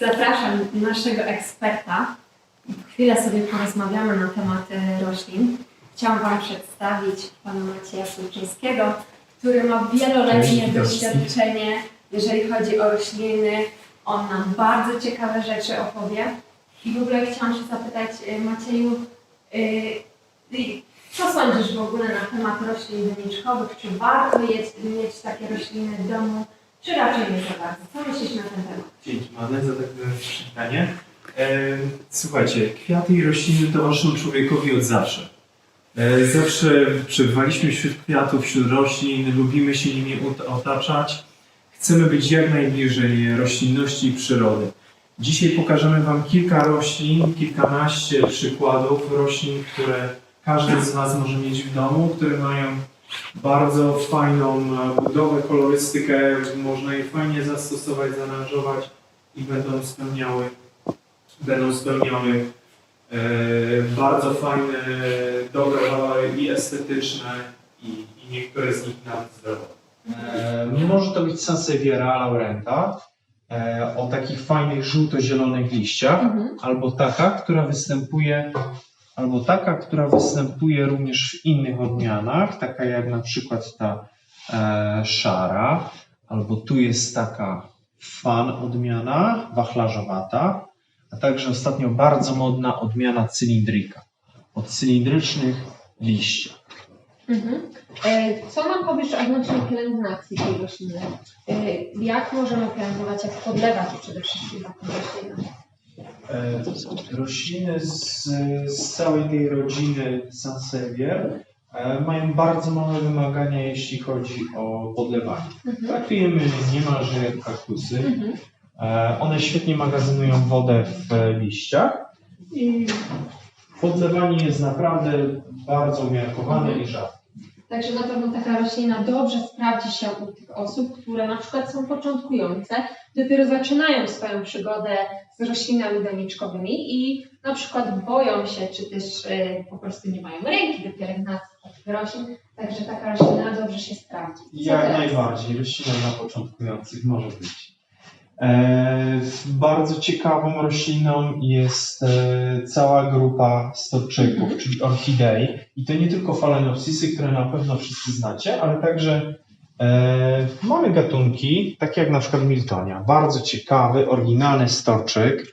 Zapraszam naszego eksperta. Chwilę sobie porozmawiamy na temat e, roślin. Chciałam Wam przedstawić pana Macieja Słowczyńskiego, który ma wieloletnie doświadczenie, jeżeli chodzi o rośliny. On nam bardzo ciekawe rzeczy opowie. I w ogóle chciałam się zapytać e, Macieju, e, y, co sądzisz w ogóle na temat roślin doniczkowych? Czy warto mieć takie rośliny w domu, czy raczej nie za bardzo? Co myślisz na ten temat? Dzięki Madle za takie pytanie. E, słuchajcie, kwiaty i rośliny towarzyszą człowiekowi od zawsze. E, zawsze przebywaliśmy wśród kwiatów, wśród roślin, lubimy się nimi ot- otaczać. Chcemy być jak najbliżej roślinności i przyrody. Dzisiaj pokażemy Wam kilka roślin, kilkanaście przykładów roślin, które każdy z Was może mieć w domu, które mają bardzo fajną e, budowę, kolorystykę, można je fajnie zastosować, zaaranżować i będą spełniały, będą spełniały e, bardzo fajne, dobre walory i estetyczne i, i niektóre z nich nawet zdrowotne. E, Może to być Sansevieria laurenta e, o takich fajnych żółto-zielonych liściach, albo taka, która występuje, albo taka, która występuje również w innych odmianach, taka jak na przykład ta e, szara, albo tu jest taka fan odmiana, wachlarzowata, a także ostatnio bardzo modna odmiana cylindryka, o cylindrycznych liściach. Mhm. E, Co nam powiesz odnośnie pielęgnacji tej rośliny? E, Jak możemy pielęgnować, jak podlewać przede wszystkim taką roślinę? E, Rośliny z, z całej tej rodziny Sansevier e, mają bardzo małe wymagania, jeśli chodzi o podlewanie. Mhm. Traktujemy niemalże jak kaktusy. Mhm. E, One świetnie magazynują wodę w liściach i podlewanie jest naprawdę bardzo umiarkowane i rzadkie. Także na pewno taka roślina dobrze sprawdzi się u tych osób, które na przykład są początkujące, dopiero zaczynają swoją przygodę z roślinami doniczkowymi i na przykład boją się, czy też e, po prostu nie mają ręki do pielęgnacji takich roślin, także taka roślina dobrze się sprawdzi. Co Jak teraz? najbardziej, roślina dla początkujących może być. E, bardzo ciekawą rośliną jest e, cała grupa storczyków, Mhm. czyli orchidei. I to nie tylko phalaenopsisy, które na pewno wszyscy znacie, ale także e, mamy gatunki, takie jak na przykład Miltonia. Bardzo ciekawy, oryginalny storczyk,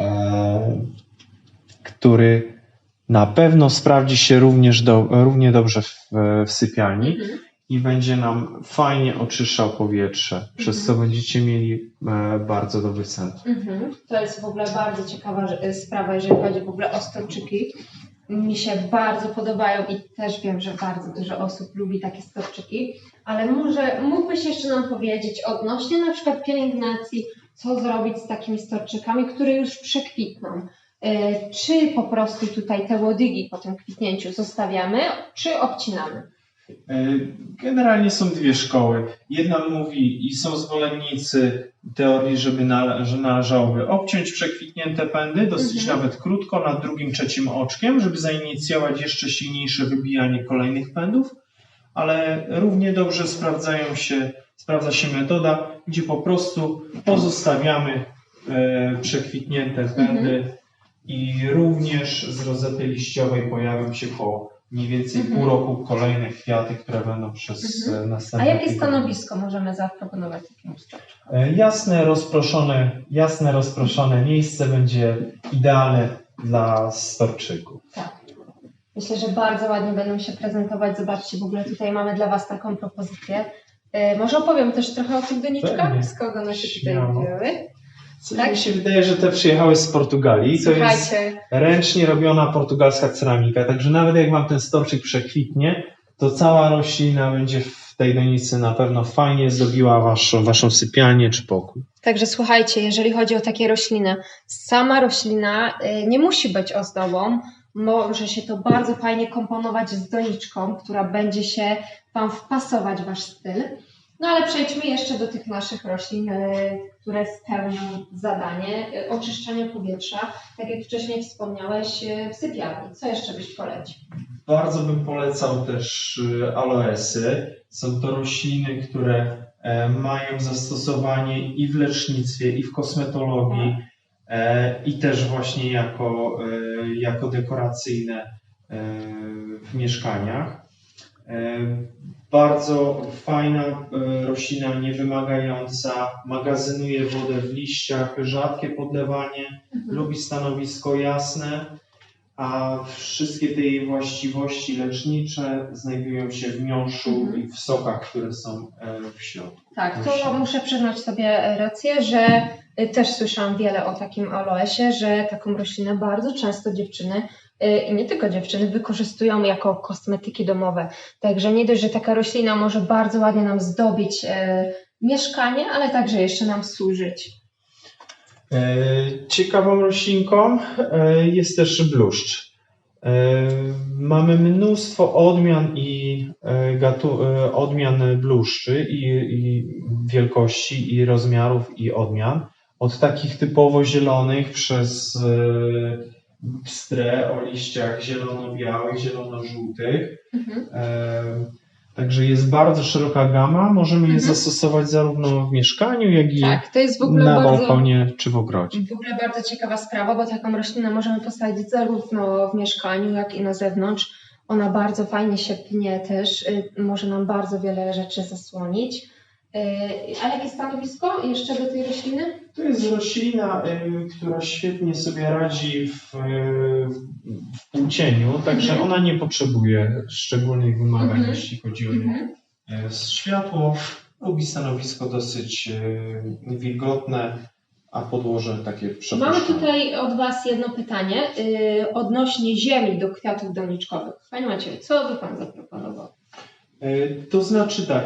e, który na pewno sprawdzi się również do, równie dobrze w, w sypialni Mhm. i będzie nam fajnie oczyszczał powietrze, przez co będziecie mieli e, bardzo dobry sen. Mhm. To jest w ogóle bardzo ciekawa że- sprawa, jeżeli chodzi w ogóle o storczyki. Mi się bardzo podobają i też wiem, że bardzo dużo osób lubi takie storczyki, ale może mógłbyś jeszcze nam powiedzieć odnośnie na przykład pielęgnacji, co zrobić z takimi storczykami, które już przekwitną. E, Czy po prostu tutaj te łodygi po tym kwitnięciu zostawiamy, czy obcinamy? E, Generalnie są dwie szkoły. Jedna mówi i są zwolennicy teorii, żeby nale- że należałoby obciąć przekwitnięte pędy, dosyć Mhm. nawet krótko, nad drugim, trzecim oczkiem, żeby zainicjować jeszcze silniejsze wybijanie kolejnych pędów, ale równie dobrze sprawdzają się, sprawdza się metoda, gdzie po prostu pozostawiamy e, przekwitnięte pędy i również z rozety liściowej pojawią się po mniej więcej Mhm. pół roku kolejne kwiaty, które będą przez Mhm. e, A następne jakie tygodnie. stanowisko możemy zaproponować takiemu storczykowi? E, Jasne, rozproszone, jasne, rozproszone miejsce będzie idealne dla storczyków. Tak. Myślę, że bardzo ładnie będą się prezentować. Zobaczcie, w ogóle tutaj mamy dla Was taką propozycję. E, może opowiem też trochę o tych doniczkach, kogo one się tutaj wzięły. Co Tak? Mi się wydaje, że te przyjechały z Portugalii. To jest ręcznie robiona portugalska ceramika, także nawet jak Wam ten storczyk przekwitnie, to cała roślina będzie w tej donicy na pewno fajnie zdobiła waszą, waszą sypialnię czy pokój. Także słuchajcie, jeżeli chodzi o takie rośliny, sama roślina y, nie musi być ozdobą. Może się to bardzo fajnie komponować z doniczką, która będzie się Wam wpasować w Wasz styl. No ale przejdźmy jeszcze do tych naszych roślin, y, które spełnią zadanie y, oczyszczania powietrza. Tak jak wcześniej wspomniałeś, y, w sypialni. Co jeszcze byś polecił? Bardzo bym polecał też aloesy. Są to rośliny, które e, mają zastosowanie i w lecznictwie, i w kosmetologii, e, i też właśnie jako, e, jako dekoracyjne e, w mieszkaniach. E, Bardzo fajna e, roślina, niewymagająca, magazynuje wodę w liściach, rzadkie podlewanie, Mhm. lubi stanowisko jasne, a wszystkie te jej właściwości lecznicze znajdują się w miąższu Mhm. i w sokach, które są e, w środku. Tak, to muszę przyznać sobie rację, że też słyszałam wiele o takim aloesie, że taką roślinę bardzo często dziewczyny y, i nie tylko dziewczyny wykorzystują jako kosmetyki domowe. Także nie dość, że taka roślina może bardzo ładnie nam zdobić y, mieszkanie, ale także jeszcze nam służyć. E, Ciekawą roślinką e, jest też bluszcz. E, Mamy mnóstwo odmian i gatu, odmian bluszczy i, i wielkości i rozmiarów i odmian. Od takich typowo zielonych przez e, pstrę o liściach zielono-białych, zielono-żółtych. Mhm. Także jest bardzo szeroka gama. Możemy je Mhm. zastosować zarówno w mieszkaniu, jak i Tak, na bardzo... balkonie czy w ogrodzie. W ogóle bardzo ciekawa sprawa, bo taką roślinę możemy posadzić zarówno w mieszkaniu, jak i na zewnątrz. Ona bardzo fajnie się pnie też, y, może nam bardzo wiele rzeczy zasłonić. Y, A jakie stanowisko jeszcze do tej rośliny? To jest roślina, y, która świetnie sobie radzi w, y, w półcieniu, także Mhm. ona nie potrzebuje szczególnych wymagań, Mhm. jeśli chodzi o Mhm. y, światło. Lubi stanowisko dosyć y, wilgotne, a podłoże takie Mamy przepuszczone. tutaj od Was jedno pytanie odnośnie ziemi do kwiatów doniczkowych. Panie Macieju, co by Pan zaproponował? Y, To znaczy tak,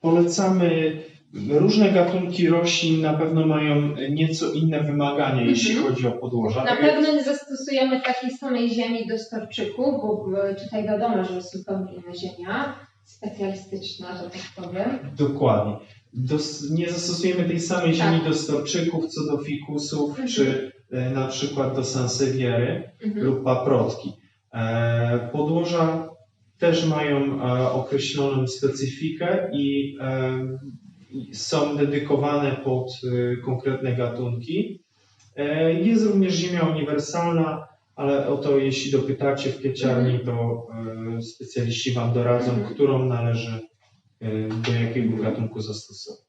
polecamy różne gatunki roślin na pewno mają nieco inne wymagania, Mhm. jeśli chodzi o podłoża. Na Tak pewno nie zastosujemy takiej samej ziemi do storczyków, bo tutaj wiadomo, że jest zupełnie inna ziemia, specjalistyczna, że tak powiem. Dokładnie. Dos, nie zastosujemy tej samej ziemi Tak. do storczyków, co do fikusów, Mhm. czy e, na przykład do sanseviery Mhm. lub paprotki. E, podłoża też mają e, określoną specyfikę i e, i są dedykowane pod e, konkretne gatunki. Jest również ziemia uniwersalna, ale o to jeśli dopytacie w kwieciarni, to specjaliści Wam doradzą, Mhm. którą należy do jakiego gatunku zastosować.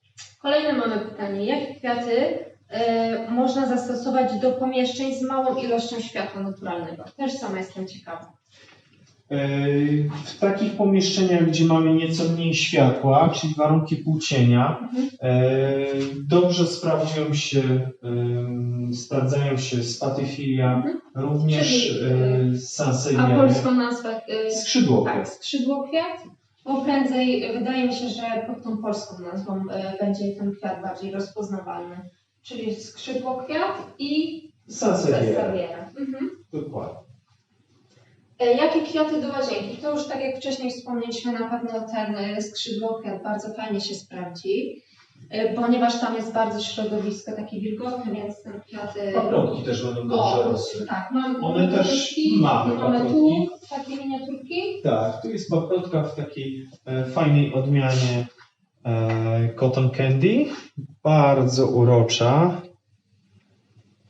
Kolejne mamy pytanie. Jakie kwiaty y, można zastosować do pomieszczeń z małą ilością światła naturalnego? Też sama jestem ciekawa. E, W takich pomieszczeniach, gdzie mamy nieco mniej światła, czyli warunki półcienia, e, dobrze sprawdzają się, e, sprawdzają się spatyfilia, Mhm. również e, A polską nazwę? skrzydłowate. Tak, skrzydłokwiat. Bo prędzej wydaje mi się, że pod tą polską nazwą będzie ten kwiat bardziej rozpoznawalny. Czyli skrzydłokwiat i Sanseviery, zestawiera. Mhm. dokładnie. E, Jakie kwiaty do łazienki? To już tak jak wcześniej wspomnieliśmy, na pewno ten e, skrzydłokwiat bardzo fajnie się sprawdzi, e, ponieważ tam jest bardzo środowisko takie wilgotne, więc ten kwiat... e, Paprotki też będą dobrze rosły. tak, mam, One też mamy mamy tu takie miniaturki. Tak, tu jest paprotka w takiej e, fajnej odmianie e, Cotton Candy, bardzo urocza.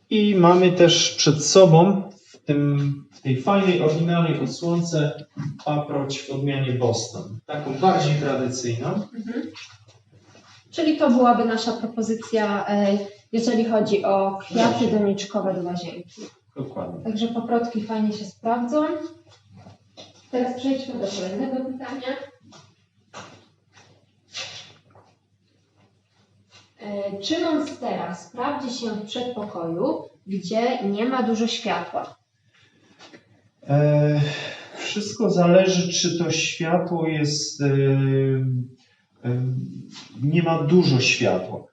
I mamy też przed sobą tym, w tej fajnej, oryginalnej odsłonce paproć w odmianie Boston, taką bardziej tradycyjną. Mhm. Czyli to byłaby nasza propozycja, e, jeżeli chodzi o kwiaty doniczkowe do łazienki. Dokładnie. Także poprotki fajnie się sprawdzą. Teraz przejdźmy do kolejnego pytania. E, Czy monstera sprawdzi się w przedpokoju, gdzie nie ma dużo światła? E, wszystko zależy, czy to światło jest. E, e, nie ma dużo światła.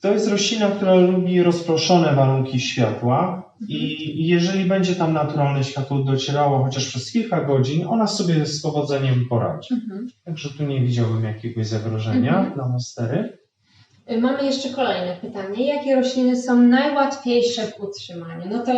To jest roślina, która lubi rozproszone warunki światła i jeżeli będzie tam naturalne światło docierało chociaż przez kilka godzin, ona sobie z powodzeniem poradzi. Także tu nie widziałbym jakiegoś zagrożenia Mhm. dla monstery. E, Mamy jeszcze kolejne pytanie. Jakie rośliny są najłatwiejsze w utrzymaniu? No to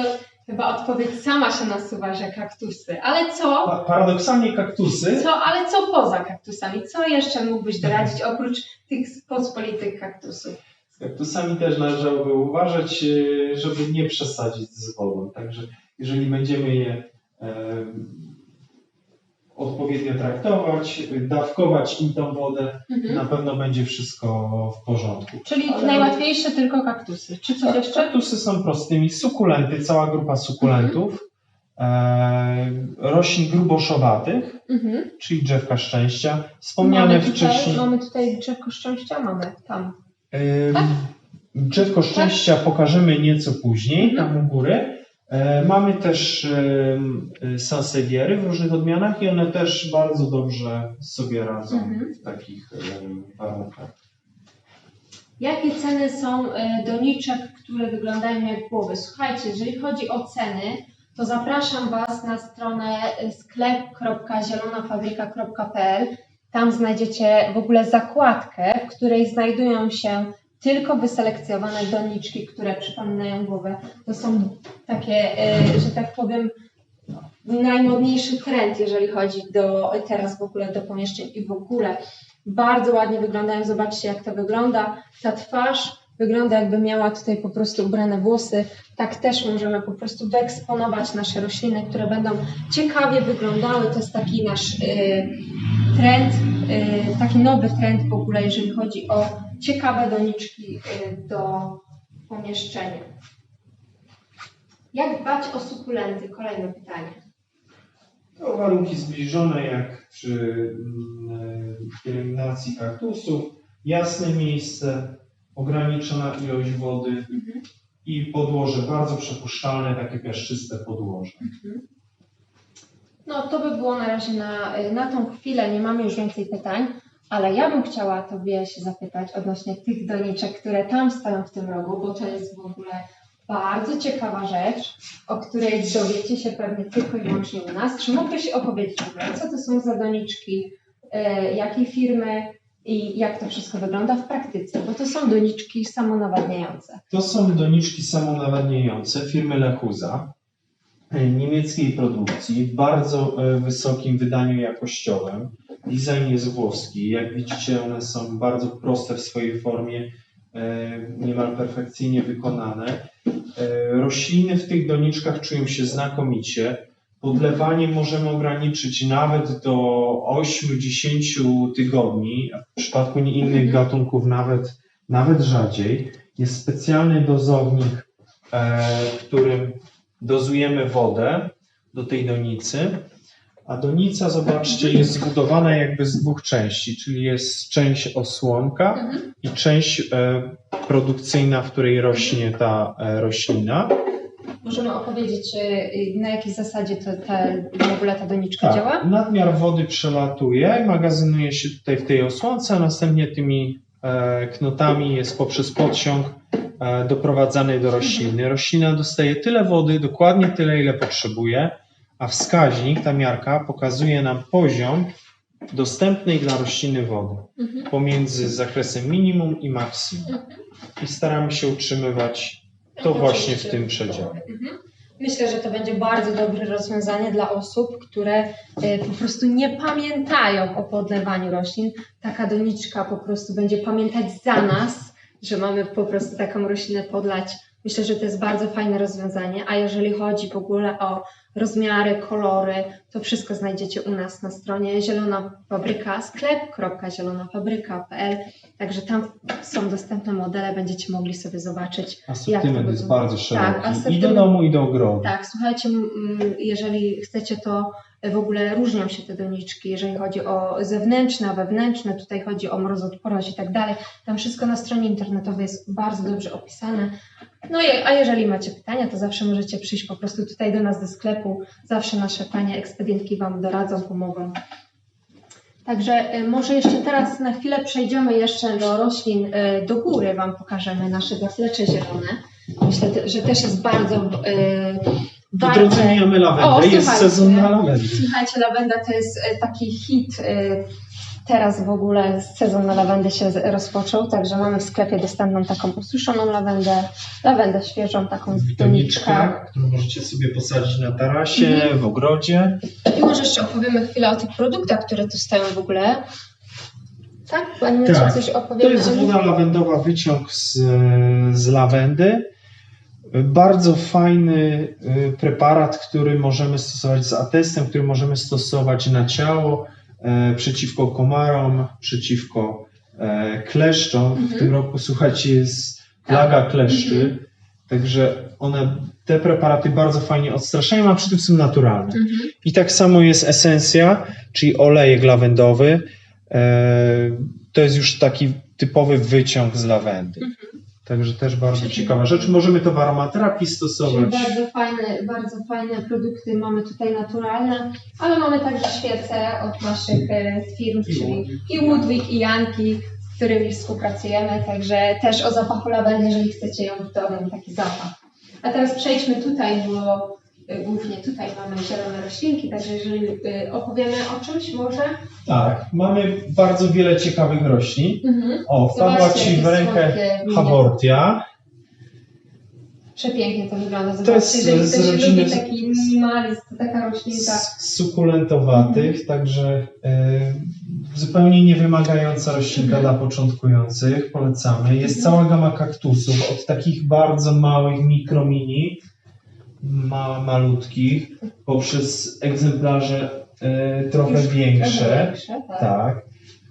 Chyba odpowiedź sama się nasuwa, że kaktusy. Ale co? Pa- Paradoksalnie kaktusy Co, ale co poza kaktusami? Co jeszcze mógłbyś doradzić oprócz tych pospolitych kaktusów? Z kaktusami też należałoby uważać, e, żeby nie przesadzić z wodą. Także jeżeli będziemy je odpowiednio traktować, dawkować im tą wodę, Mhm. na pewno będzie wszystko w porządku. Czyli Ale- najłatwiejsze tylko kaktusy. Czy coś jeszcze? Kaktusy są prostymi. Sukulenty, cała grupa sukulentów. E, roślin gruboszowatych, Mhm. czyli drzewka szczęścia. Wspomniane mamy, tutaj, wcześniej. mamy tutaj drzewko szczęścia, mamy tam. Ym, Tak? Drzewko szczęścia pokażemy nieco później, Mhm. tam u góry. E, Mamy też ym, y, sanseviery w różnych odmianach i one też bardzo dobrze sobie radzą Mhm. w takich warunkach. Jakie ceny są e, doniczek, które wyglądają jak głowy? Słuchajcie, jeżeli chodzi o ceny, to zapraszam Was na stronę e, sklep.zielonafabryka.pl. Tam znajdziecie w ogóle zakładkę, w której znajdują się tylko wyselekcjonowane doniczki, które przypominają głowę. To są takie, e, że tak powiem, najmodniejszy trend, jeżeli chodzi do teraz w ogóle do pomieszczeń i w ogóle bardzo ładnie wyglądają. Zobaczcie, jak to wygląda. Ta twarz wygląda, jakby miała tutaj po prostu ubrane włosy. Tak też możemy po prostu wyeksponować nasze rośliny, które będą ciekawie wyglądały. To jest taki nasz y, trend, y, taki nowy trend w ogóle, jeżeli chodzi o ciekawe doniczki y, do pomieszczenia. Jak dbać o sukulenty? Kolejne pytanie. To warunki zbliżone jak przy mm, pielęgnacji kaktusów. Jasne miejsce, ograniczona ilość wody Mhm. i podłoże bardzo przepuszczalne, takie piaszczyste podłoże. No to by było na razie na, na tą chwilę, nie mamy już więcej pytań, ale ja bym chciała Tobie się zapytać odnośnie tych doniczek, które tam stoją w tym rogu, bo to jest w ogóle bardzo ciekawa rzecz, o której dowiecie się pewnie tylko i wyłącznie u nas. Czy mógłbyś opowiedzieć co to są za doniczki, e, jakiej firmy i jak to wszystko wygląda w praktyce, bo to są doniczki samonawadniające. To są doniczki samonawadniające firmy Lechuza, e, niemieckiej produkcji, w bardzo e, wysokim wydaniu jakościowym. Design jest włoski. Jak widzicie, one są bardzo proste w swojej formie, e, niemal perfekcyjnie wykonane. E, Rośliny w tych doniczkach czują się znakomicie. Podlewanie możemy ograniczyć nawet do 8-10 tygodni, w przypadku innych gatunków nawet, nawet rzadziej. Jest specjalny dozownik, e, którym dozujemy wodę do tej donicy. A donica, zobaczcie, jest zbudowana jakby z dwóch części, czyli jest część osłonka i część e, produkcyjna, w której rośnie ta e, roślina. Możemy opowiedzieć, e, na jakiej zasadzie to, te, w ogóle ta doniczka działa? Tak, nadmiar wody przelatuje, magazynuje się tutaj w tej osłonce, a następnie tymi knotami jest poprzez podciąg e, doprowadzany do rośliny. Roślina dostaje tyle wody, dokładnie tyle, ile potrzebuje, a wskaźnik, ta miarka, pokazuje nam poziom dostępnej dla rośliny wody Mhm. pomiędzy zakresem minimum i maksimum. I staramy się utrzymywać to właśnie w tym przedziale. Mhm. Myślę, że to będzie bardzo dobre rozwiązanie dla osób, które e, po prostu nie pamiętają o podlewaniu roślin. Taka doniczka po prostu będzie pamiętać za nas, że mamy po prostu taką roślinę podlać. Myślę, że to jest bardzo fajne rozwiązanie. A jeżeli chodzi w ogóle o rozmiary, kolory, to wszystko znajdziecie u nas na stronie Zielona Fabryka, sklep.zielonafabryka.pl. Także tam są dostępne modele, będziecie mogli sobie zobaczyć, Asortyment jest wygląda? bardzo szeroki. Tak, I asortyment- do domu, i do ogrodu. Tak, słuchajcie, jeżeli chcecie, to w ogóle różnią się te doniczki, jeżeli chodzi o zewnętrzne, wewnętrzne, tutaj chodzi o mrozoodporność i tak dalej. Tam wszystko na stronie internetowej jest bardzo dobrze opisane. No i, a jeżeli macie pytania, to zawsze możecie przyjść po prostu tutaj do nas do sklepu. Zawsze nasze panie ekspedientki Wam doradzą, pomogą. Także y, może jeszcze teraz na chwilę przejdziemy jeszcze do roślin y, do góry, Wam pokażemy nasze gaflecze zielone. Myślę, że też jest bardzo y, W drodze mijamy lawendę. O, jest sezon na lawendę. Słuchajcie, lawenda to jest taki hit teraz w ogóle sezon na lawendę się rozpoczął, także mamy w sklepie dostępną taką ususzoną lawendę, lawendę świeżą, taką z doniczka. którą możecie sobie posadzić na tarasie, Mhm. w ogrodzie. I może jeszcze opowiemy chwilę o tych produktach, które tu stoją w ogóle. Tak? Pani Tak. coś To opowiemy jest o nich? woda lawendowa, wyciąg z, z lawendy. Bardzo fajny y, preparat, który możemy stosować z atestem, który możemy stosować na ciało e, przeciwko komarom, przeciwko e, kleszczom. W Mhm. tym roku, słuchajcie, jest plaga kleszczy, także one, te preparaty bardzo fajnie odstraszają, a przy tym są naturalne. Mhm. I tak samo jest esencja, czyli olejek lawendowy. E, To jest już taki typowy wyciąg z lawendy. Także też bardzo ciekawa rzecz. Możemy to w aromaterapii Czyli stosować. bardzo fajne, bardzo fajne produkty mamy tutaj naturalne, ale mamy także świece od naszych e, firm, czyli i Woodwick, i Janki, z którymi współpracujemy, także też o zapachu lawendy, jeżeli chcecie ją w domu, taki zapach. A teraz przejdźmy tutaj, bo głównie tutaj mamy zielone roślinki, także jeżeli e, opowiemy o czymś może. Tak, mamy bardzo wiele ciekawych roślin. Mhm. O, wpadła Ci w rękę hawortia. Przepięknie to wygląda. Zobaczcie, To jest jeżeli z ktoś rodziny lubi z- taki minimalizm, to taka roślinka. z sukulentowatych, także e, zupełnie niewymagająca roślinka Mhm. dla początkujących. Polecamy. Jest Mhm. cała gama kaktusów, od takich bardzo małych, mikromini, ma, malutkich, poprzez egzemplarze e, trochę Już większe. trochę większe, tak. Tak.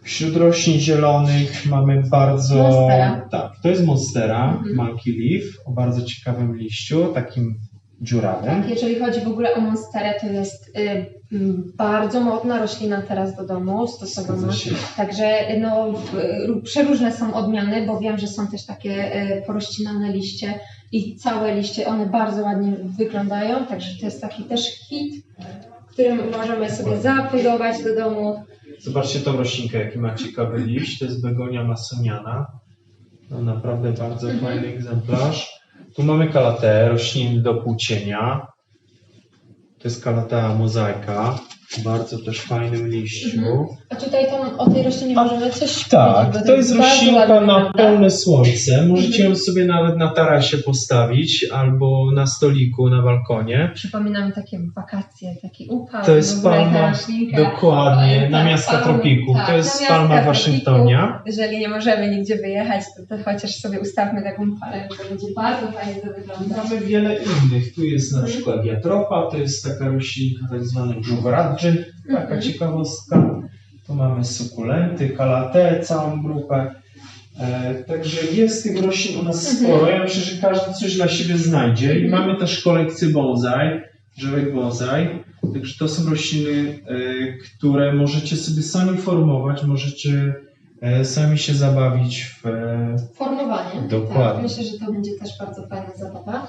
Wśród roślin zielonych mamy bardzo. Monstera. Tak, to jest monstera, Mhm. monkey leaf, o bardzo ciekawym liściu, takim dziurawym. Tak, jeżeli chodzi w ogóle o monsterę, to jest y, bardzo modna roślina teraz do domu, stosowana. Także no, przeróżne są odmiany, bo wiem, że są też takie y, porościnane liście i całe liście, one bardzo ładnie wyglądają, także to jest taki też hit, którym możemy sobie zaaplikować do domu. Zobaczcie tą roślinkę, jaki ma ciekawy liść. To jest begonia masoniana. No naprawdę bardzo Mhm. fajny egzemplarz. Tu mamy kalatę, rośliny do płócienia. To jest kalatea mozaika. Bardzo też fajnym liściu. Mhm. A tutaj tą, o tej roślinie możemy coś Tak, to jest roślinka na pełne słońce. Możecie Mhm. ją sobie nawet na tarasie postawić albo na stoliku na balkonie. Przypomina mi takie wakacje, taki upał. To jest ta palma. Dokładnie, Tak, namiastka palmy, tropiku. tak, To jest namiastka palma. Waszyngtonia. Jeżeli nie możemy nigdzie wyjechać, to, to chociaż sobie ustawmy taką palę, to będzie bardzo fajnie to wyglądać. Mamy wiele innych. Tu jest na przykład jatropa, to jest taka roślinka tak zwana żuwaradży, taka Mhm. ciekawostka. Tu mamy sukulenty, kalatę, całą grupę. E, także jest tych roślin u nas Mhm. sporo. Ja myślę, że każdy coś dla siebie znajdzie. I Mhm. mamy też kolekcję bonsai, drzewek bonsai. Także to są rośliny, e, które możecie sobie sami formować, możecie e, sami się zabawić w, e, Formowanie. Dokładnie. Tak, myślę, że to będzie też bardzo fajna zabawa.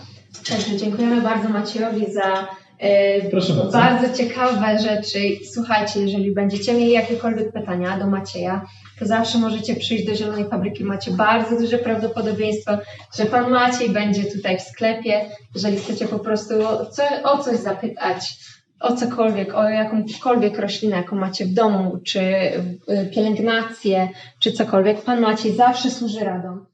Także dziękujemy bardzo Maciejowi za Proszę bardzo. bardzo ciekawe rzeczy. Słuchajcie, jeżeli będziecie mieli jakiekolwiek pytania do Macieja, to zawsze możecie przyjść do Zielonej Fabryki. Macie bardzo duże prawdopodobieństwo, że Pan Maciej będzie tutaj w sklepie. Jeżeli chcecie po prostu o coś zapytać, o cokolwiek, o jakąkolwiek roślinę, jaką macie w domu, czy y, pielęgnację, czy cokolwiek, Pan Maciej zawsze służy radą.